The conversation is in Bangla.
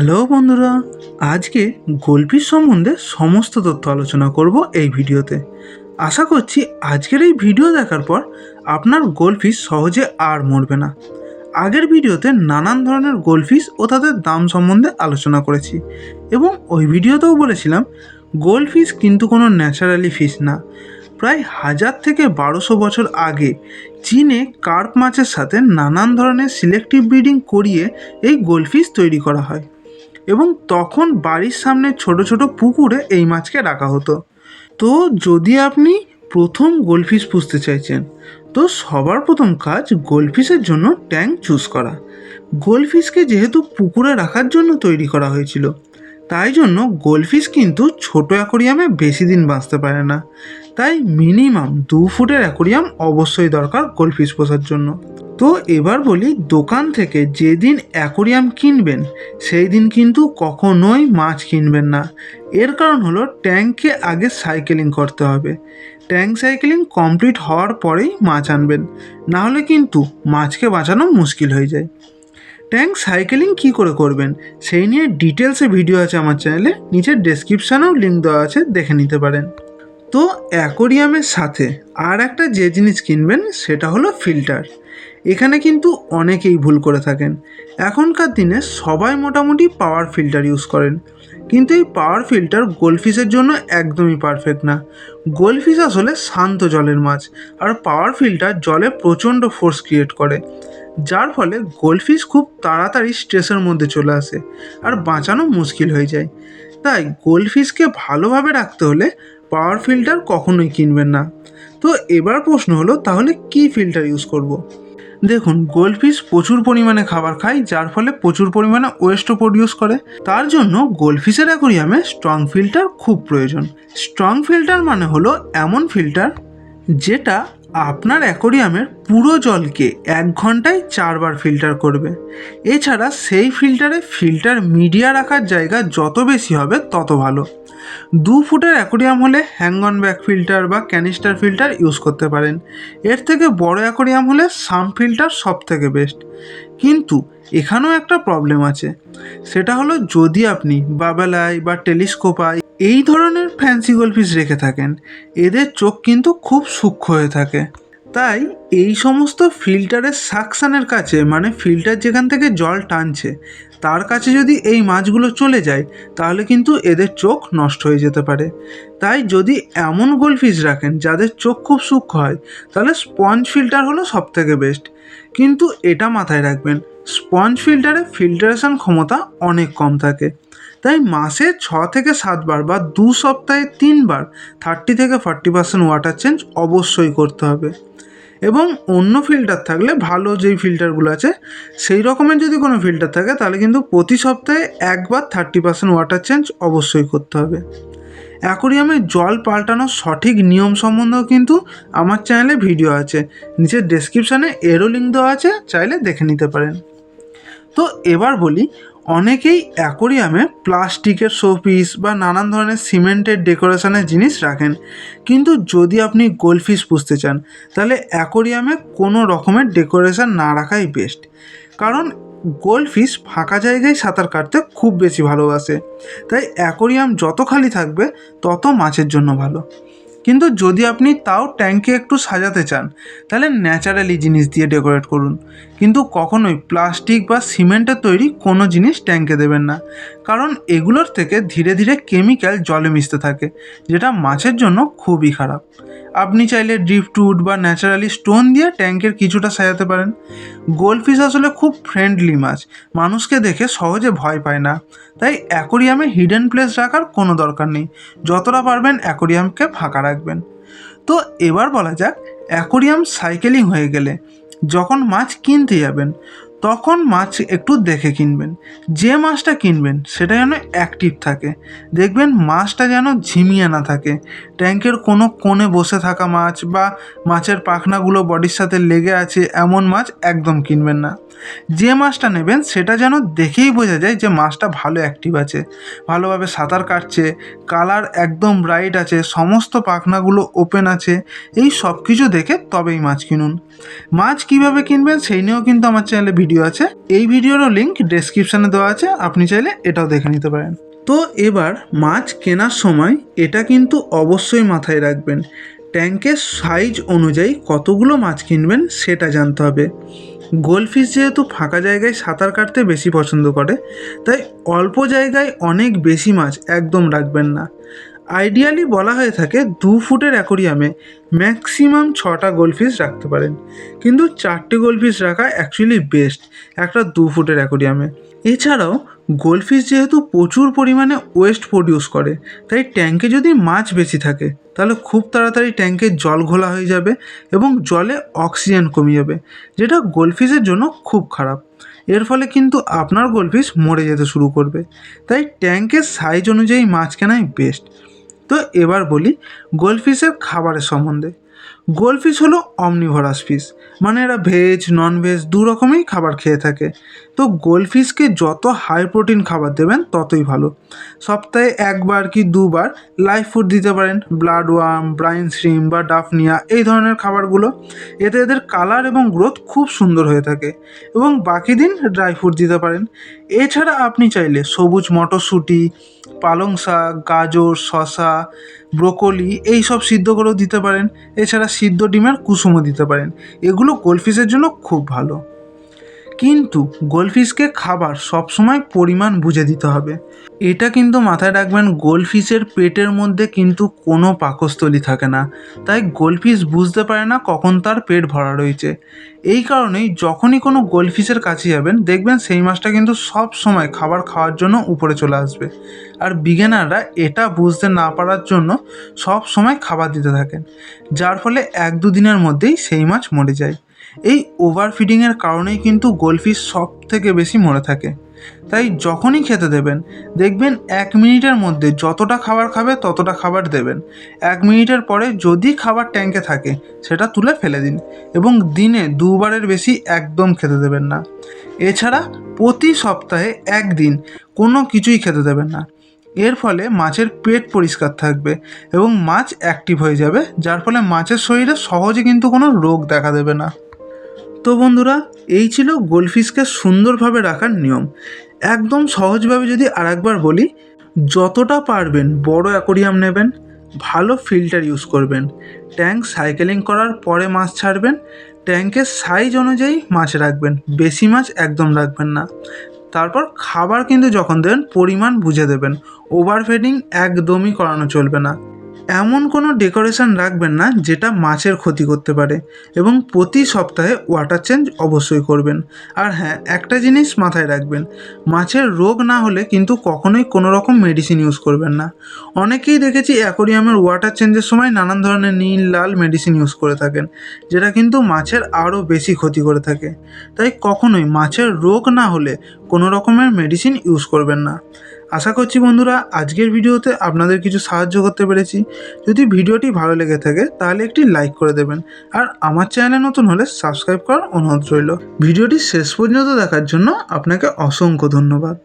হ্যালো বন্ধুরা, আজকে গোলফিশ সম্বন্ধে সমস্ত তথ্য আলোচনা করব এই ভিডিওতে। আশা করছি আজকের এই ভিডিও দেখার পর আপনার গোলফিশ সহজে আর মরবে না। আগের ভিডিওতে নানান ধরনের গোলফিশ ও তাদের দাম সম্বন্ধে আলোচনা করেছি এবং ওই ভিডিওতেও বলেছিলাম গোলফিশ কিন্তু কোনো ন্যাচারালি ফিশ না। প্রায় হাজার থেকে বারোশো বছর আগে চীনে কার্প মাছের সাথে নানান ধরনের সিলেক্টিভ ব্রিডিং করিয়ে এই গোলফিশ তৈরি করা হয়। এবং তখন বাড়ির সামনে ছোট ছোট পুকুরে এই মাছকে রাখা হতো। তো যদি আপনি প্রথম গোলফিশ পুষতে চাইছেন, তো সবার প্রথম কাজ গোলফিশের জন্য ট্যাঙ্ক চুজ করা। গোলফিশকে যেহেতু পুকুরে রাখার জন্য তৈরি করা হয়েছিল, তাই জন্য গোলফিশ কিন্তু ছোট অ্যাকোরিয়ামে বেশি দিন বাঁচতে পারে না। তাই মিনিমাম দু ফুটের অ্যাকোরিয়াম অবশ্যই দরকার গোলফিশ পোষার জন্য। তো এবার বলি দোকান থেকে যেদিন অ্যাকোরিয়াম কিনবেন সেই দিন কিন্তু কখনোই মাছ কিনবেন না। এর কারণ হলো ট্যাঙ্কে আগে সাইকেলিং করতে হবে। ট্যাঙ্ক সাইকেলিং কমপ্লিট হওয়ার পরেই মাছ আনবেন। না হলে কিন্তু মাছকে বাঁচানো মুশকিল হয়ে যায়। ট্যাঙ্ক সাইকেলিং কী করে করবেন, সেই নিয়ে ডিটেলসে ভিডিও আছে আমার চ্যানেলে নিচের ডেসক্রিপশানেও লিঙ্ক দেওয়া আছে, দেখে নিতে পারেন। তো অ্যাকোরিয়ামের সাথে আর একটা যে জিনিস কিনবেন, সেটা হলো ফিল্টার এখানে কিন্তু অনেকেই ভুল করে থাকেন। এখনকার দিনে সবাই মোটামুটি পাওয়ার ফিল্টার ইউজ করেন। কিন্তু এই পাওয়ার ফিল্টার গোলফিশের জন্য একদমই পারফেক্ট না। গোলফিশ আসলে শান্ত জলের মাছ আর পাওয়ার ফিল্টার জলে প্রচণ্ড ফোর্স ক্রিয়েট করে। যার ফলে গোলফিশ খুব তাড়াতাড়ি স্ট্রেসের মধ্যে চলে আসে আর বাঁচানো মুশকিল হয়ে যায়। তাই গোলফিশকে ভালোভাবে রাখতে হলে পাওয়ার ফিল্টার কখনোই কিনবেন না। তো এবার প্রশ্ন হলো, তাহলে কি ফিল্টার ইউজ করব। দেখুন গোলফিশ প্রচুর পরিমাণে খাবার খায়, যার ফলে প্রচুর পরিমাণে ওয়েস্টও প্রডিউস করে। তার জন্য গোলফিশের অ্যাকোরিয়ামে স্ট্রং ফিল্টার খুব প্রয়োজন। স্ট্রং ফিল্টার মানে হলো এমন ফিল্টার যেটা আপনার অ্যাকোরিয়ামের পুরো জলকে এক ঘন্টায় চারবার ফিল্টার করবে। এছাড়া সেই ফিল্টারে ফিল্টার মিডিয়া রাখার জায়গা যত বেশি হবে তত ভালো। দু ফুটের অ্যাকোরিয়াম হলে হ্যাঙ্গন ব্যাক ফিল্টার বা ক্যানিস্টার ফিল্টার ইউজ করতে পারেন। এর থেকে বড় অ্যাকোরিয়াম হলে সাম ফিল্টার সব থেকে বেস্ট কিন্তু এখানেও একটা প্রবলেম আছে। সেটা হলো যদি আপনি বাবেলাই বা টেলিস্কোপাই এই ধরনের ফ্যান্সি গোলফিশ রেখে থাকেন। এদের চোখ কিন্তু খুব সূক্ষ্ম হয়ে থাকে। তাই এই সমস্ত ফিল্টারের সাকশানের কাছে মানে ফিল্টার যেখান থেকে জল টানছে, তার কাছে যদি এই মাছগুলো চলে যায়, তাহলে কিন্তু এদের চোখ নষ্ট হয়ে যেতে পারে। তাই যদি এমন গোলফিশ রাখেন, যাদের চোখ খুব সূক্ষ্ম হয়, তাহলে স্পঞ্জ ফিল্টার হলো সব থেকে বেস্ট কিন্তু এটা মাথায় রাখবেন স্পঞ্জ ফিল্টারে ফিল্টারেশন ক্ষমতা অনেক কম থাকে। তাই মাসে ছ থেকে সাতবার বা দু সপ্তাহে তিনবার থার্টি থেকে ফর্টি পার্সেন্ট ওয়াটার চেঞ্জ অবশ্যই করতে হবে। এবং অন্য ফিল্টার থাকলে ভালো যেই ফিল্টারগুলো আছে, সেই রকমের যদি কোনো ফিল্টার থাকে, তাহলে কিন্তু প্রতি সপ্তাহে একবার থার্টি পার্সেন্ট ওয়াটার চেঞ্জ অবশ্যই করতে হবে। অ্যাকোরিয়ামে জল পাল্টানোর সঠিক নিয়ম সম্বন্ধেও কিন্তু আমার চ্যানেলে ভিডিও আছে। নিচের ডেসক্রিপশানে এরও লিঙ্ক দেওয়া আছে, চাইলে দেখে নিতে পারেন। তো এবার বলি অনেকেই অ্যাকোরিয়ামে প্লাস্টিকের শোপিস বা নানান ধরনের সিমেন্টের ডেকোরেশনের জিনিস রাখেন। কিন্তু যদি আপনি গোলফিশ পুষতে চান, তাহলে অ্যাকোরিয়ামে কোনো রকমের ডেকোরেশন না রাখাই বেস্ট। কারণ গোলফিশ ফাঁকা জায়গায় সাঁতার কাটতে খুব বেশি ভালোবাসে। তাই অ্যাকোরিয়াম যত খালি থাকবে, তত মাছের জন্য ভালো। কিন্তু যদি আপনি তাও ট্যাঙ্কে একটু সাজাতে চান, তাহলে ন্যাচারালি জিনিস দিয়ে ডেকোরেট করুন। কিন্তু কখনোই প্লাস্টিক বা সিমেন্টের তৈরি কোনো জিনিস ট্যাঙ্কে দেবেন না। কারণ এগুলোর থেকে ধীরে ধীরে কেমিক্যাল জলে মিশতে থাকে, যেটা মাছের জন্য খুবই খারাপ। আপনি চাইলে ড্রিফটউড বা ন্যাচারালি স্টোন দিয়ে ট্যাঙ্কের কিছুটা সাজাতে পারেন। গোলফিশ আসলে খুব ফ্রেন্ডলি মাছ। মানুষকে দেখে সহজে ভয় পায় না। তাই অ্যাকোরিয়ামে হিডেন প্লেস রাখার কোনো দরকার নেই। যতটা পারবেন অ্যাকোরিয়ামকে ফাঁকা রাখবেন। তো এবার বলা যাক অ্যাকোরিয়াম সাইকেলিং হয়ে গেলে যখন মাছ কিনতে যাবেন তখন মাছ একটু দেখে কিনবেন। যে মাছটা কিনবেন, সেটা যেন অ্যাক্টিভ থাকে। দেখবেন মাছটা যেন ঝিমিয়ে না থাকে। ট্যাঙ্কের কোনো কোণে বসে থাকা মাছ বা মাছের পাখনাগুলো বডির সাথে লেগে আছে, এমন মাছ একদম কিনবেন না। যে মাছটা নেবেন সেটা যেন দেখেই বোঝা যায় যে মাছটা ভালো অ্যাক্টিভ আছে। ভালোভাবে সাঁতার কাটছে কালার একদম ব্রাইট আছে, সমস্ত পাখনাগুলো ওপেন আছে, এই সব কিছু দেখে তবেই মাছ কিনুন। মাছ কীভাবে কিনবেন সেই নিয়েও কিন্তু আমার চ্যানেলে ভিডিও আছে। এই ভিডিওরও লিঙ্ক ডেসক্রিপশানে দেওয়া আছে, আপনি চাইলে এটাও দেখে নিতে পারেন। তো এবার মাছ কেনার সময় এটা কিন্তু অবশ্যই মাথায় রাখবেন। ট্যাঙ্কের সাইজ অনুযায়ী কতগুলো মাছ কিনবেন সেটা জানতে হবে। গোলফিশ যেহেতু ফাঁকা জায়গায় সাঁতার কাটতে বেশি পছন্দ করে, তাই অল্প জায়গায় অনেক বেশি মাছ একদম রাখবেন না। আইডিয়ালি বলা হয়ে থাকে দু ফুটের অ্যাকোরিয়ামে ম্যাক্সিমাম ছটা গোলফিশ রাখতে পারেন। কিন্তু চারটে গোলফিশ রাখা অ্যাকচুয়ালি বেস্ট একটা দু ফুটের অ্যাকোরিয়ামে এছাড়াও গোলফিশ যেহেতু প্রচুর পরিমাণে ওয়েস্ট প্রডিউস করে, তাই ট্যাঙ্কে যদি মাছ বেশি থাকে, তাহলে খুব তাড়াতাড়ি ট্যাঙ্কে জল ঘোলা হয়ে যাবে এবং জলে অক্সিজেন কমে যাবে, যেটা গোলফিশের জন্য খুব খারাপ। এর ফলে কিন্তু আপনার গোলফিশ মরে যেতে শুরু করবে। তাই ট্যাঙ্কের সাইজ অনুযায়ী মাছ কেনাই বেস্ট তো এবার বলি গোলফিশের খাবারের সম্বন্ধে। গোলফিশ হলো অমনিভরাস ফিশ মানে এরা ভেজ নন ভেজ দু রকমই খাবার খেয়ে থাকে। তো গোলফিশকে যত হাই প্রোটিন খাবার দেবেন, ততই ভালো। সপ্তাহে একবার কি দুবার লাইফ ফুড দিতে পারেন ব্লাড ওয়ার্ম ব্রাইন শ্রিম বা ডাফনিয়া এই ধরনের খাবারগুলো। এতে এদের কালার এবং গ্রোথ খুব সুন্দর হয়ে থাকে এবং বাকি দিন ড্রাই ফ্রুট দিতে পারেন। এছাড়া আপনি চাইলে সবুজ মটরশুঁটি, পালং শাক, গাজর শশা ব্রোকলি এই সব সিদ্ধ করেও দিতে পারেন। এছাড়া সিদ্ধ ডিমের কুসুমও দিতে পারেন। এগুলো গোলফিশের জন্য খুব ভালো। কিন্তু গোলফিশকে খাবার সবসময় পরিমাণ বুঝে দিতে হবে। এটা কিন্তু মাথায় রাখবেন গোলফিশের পেটের মধ্যে কিন্তু কোনো পাকস্থলী থাকে না। তাই গোলফিশ বুঝতে পারে না কখন তার পেট ভরা রয়েছে। এই কারণেই যখনই কোনো গোলফিশের কাছে যাবেন, দেখবেন সেই মাছটা কিন্তু সব সময় খাবার খাওয়ার জন্য উপরে চলে আসবে। আর বিগেনাররা এটা বুঝতে না পারার জন্য সব সময় খাবার দিতে থাকেন, যার ফলে এক দু দিনের মধ্যেই সেই মাছ মরে যায়। এই ওভার ফিডিংয়ের কারণেই কিন্তু গোলফিশ সব থেকে বেশি মরে থাকে। তাই যখনই খেতে দেবেন, দেখবেন এক মিনিটের মধ্যে যতটা খাবার খাবে ততটা খাবার দেবেন। এক মিনিটের পরে যদি খাবার ট্যাঙ্কে থাকে, সেটা তুলে ফেলে দিন এবং দিনে দুবারের বেশি একদম খেতে দেবেন না। এছাড়া প্রতি সপ্তাহে একদিন কোনো কিছুই খেতে দেবেন না। এর ফলে মাছের পেট পরিষ্কার থাকবে এবং মাছ অ্যাক্টিভ হয়ে যাবে, যার ফলে মাছের শরীরে সহজে কিন্তু কোনো রোগ দেখা দেবে না। তো বন্ধুরা, এই ছিল গোলফিশকে সুন্দরভাবে রাখার নিয়ম। একদম সহজভাবে যদি আরেকবার বলি, যতটা পারবেন বড় অ্যাকোরিয়াম নেবেন, ভালো ফিল্টার ইউজ করবেন। ট্যাঙ্ক সাইকেলিং করার পরে মাছ ছাড়বেন, ট্যাঙ্কের সাইজ অনুযায়ী মাছ রাখবেন, বেশি মাছ একদম রাখবেন না। তারপর খাবার কিন্তু যখন দেবেন, পরিমাণ বুঝে দেবেন ওভার ফিডিং একদমই করানো চলবে না। এমন কোনো ডেকোরেশন রাখবেন না যেটা মাছের ক্ষতি করতে পারে এবং প্রতি সপ্তাহে ওয়াটার চেঞ্জ অবশ্যই করবেন। আর হ্যাঁ একটা জিনিস মাথায় রাখবেন, মাছের রোগ না হলে কিন্তু কখনোই কোনো রকম মেডিসিন ইউজ করবেন না। অনেকেই দেখেছি অ্যাকোরিয়ামের ওয়াটার চেঞ্জের সময় নানান ধরনের নীল, লাল মেডিসিন ইউজ করে থাকেন, যেটা কিন্তু মাছের আরও বেশি ক্ষতি করে থাকে। তাই কখনোই মাছের রোগ না হলে কোনো রকমের মেডিসিন ইউজ করবেন না। আশা করছি বন্ধুরা, আজকের ভিডিওতে আপনাদের কিছু সাহায্য করতে পেরেছি। যদি ভিডিওটি ভালো লেগে থাকে, তাহলে একটি লাইক করে দেবেন। আর আমার চ্যানেলে নতুন হলে সাবস্ক্রাইব করার অনুরোধ রইল। ভিডিওটি শেষ পর্যন্ত দেখার জন্য আপনাকে অসংখ্য ধন্যবাদ।